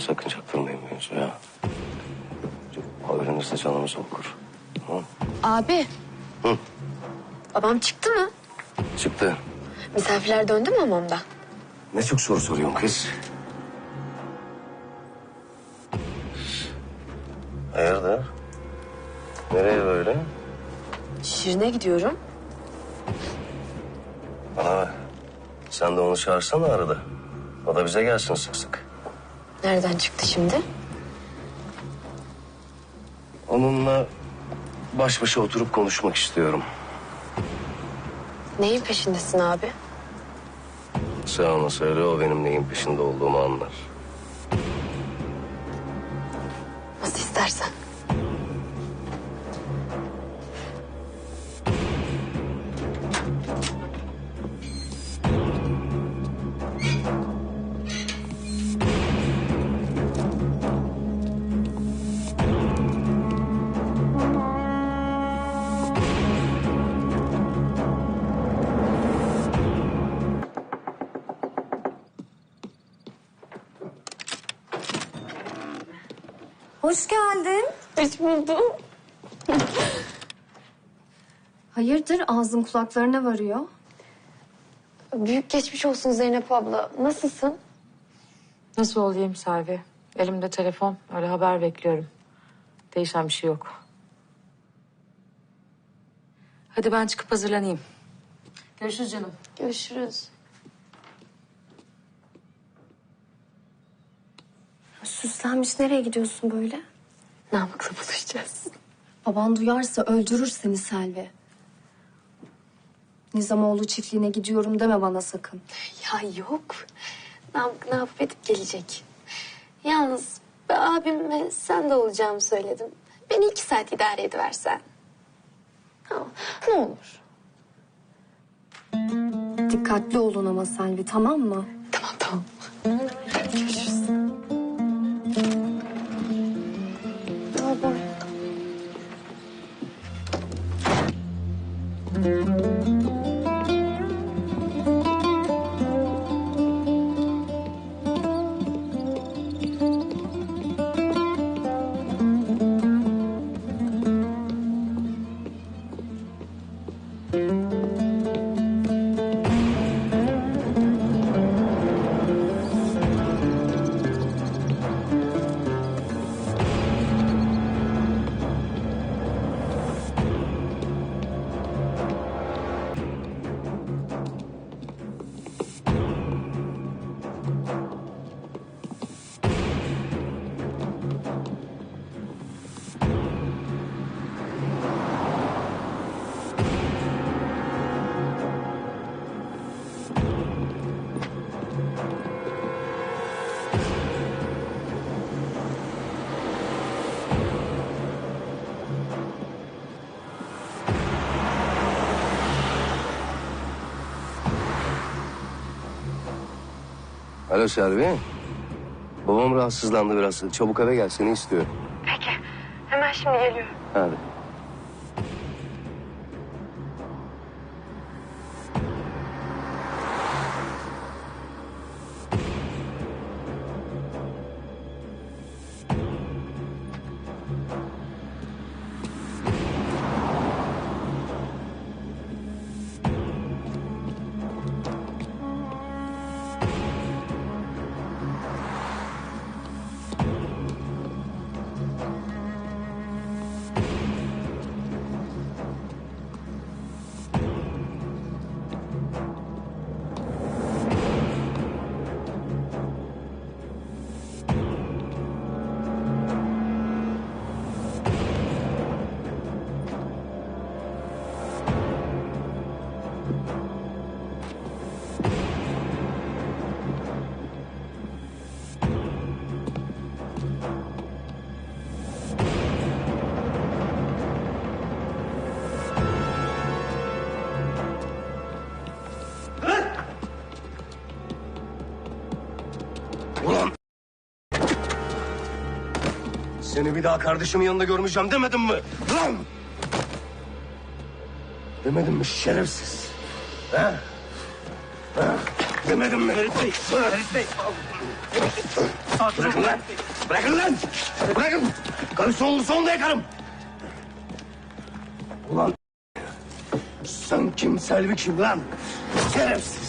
sakın çaktırmayın mevzuya. Öğrenirse canımız okur. Tamam. Abi. Hı. Babam çıktı mı? Çıktı. Misafirler döndü mü hamamda? Ne çok soru soruyorsun kız. Hayırdır? Nereye böyle? Şirin'e gidiyorum. Bana bak. Sen de onu çağırsana arada. O da bize gelsin sık sık. Nereden çıktı şimdi? Onunla baş başa oturup konuşmak istiyorum. Neyin peşindesin abi? Sen ona söyle o benim neyin peşinde olduğumu anlar. Nasıl istersen. Hoş geldin. Hoş buldum. Hayırdır ağzın kulaklarına varıyor. Büyük geçmiş olsun Zeynep abla. Nasılsın? Nasıl olayım Selvi? Elimde telefon. Öyle haber bekliyorum. Değişen bir şey yok. Hadi ben çıkıp hazırlanayım. Görüşürüz canım. Görüşürüz. Süslenmiş nereye gidiyorsun böyle? Namık'la buluşacağız. Baban duyarsa öldürür seni Selvi. Nizamoğlu çiftliğine gidiyorum deme bana sakın. Ya yok. Namık ne yapıp edip gelecek. Yalnız ben abimle sen de olacağımı söyledim. Beni iki saat idare ediversen. Tamam. Ne olur. Dikkatli olun ama Selvi tamam mı? Tamam tamam. Alo Selvi. Babam rahatsızlandı biraz. Çabuk eve gel seni istiyor. Hemen şimdi geliyorum. Hadi. Seni bir daha kardeşimin yanında görmeyeceğim demedim mi? Lan! Demedim mi şerefsiz? Ha? Ha? Demedim mi? Ferit Bey. Ferit Bey. Bırakın lan. Bırakın lan. Bırakın. Karı sonunu sonunda yakarım. Ulan sen kim Selvi kim lan? Şerefsiz.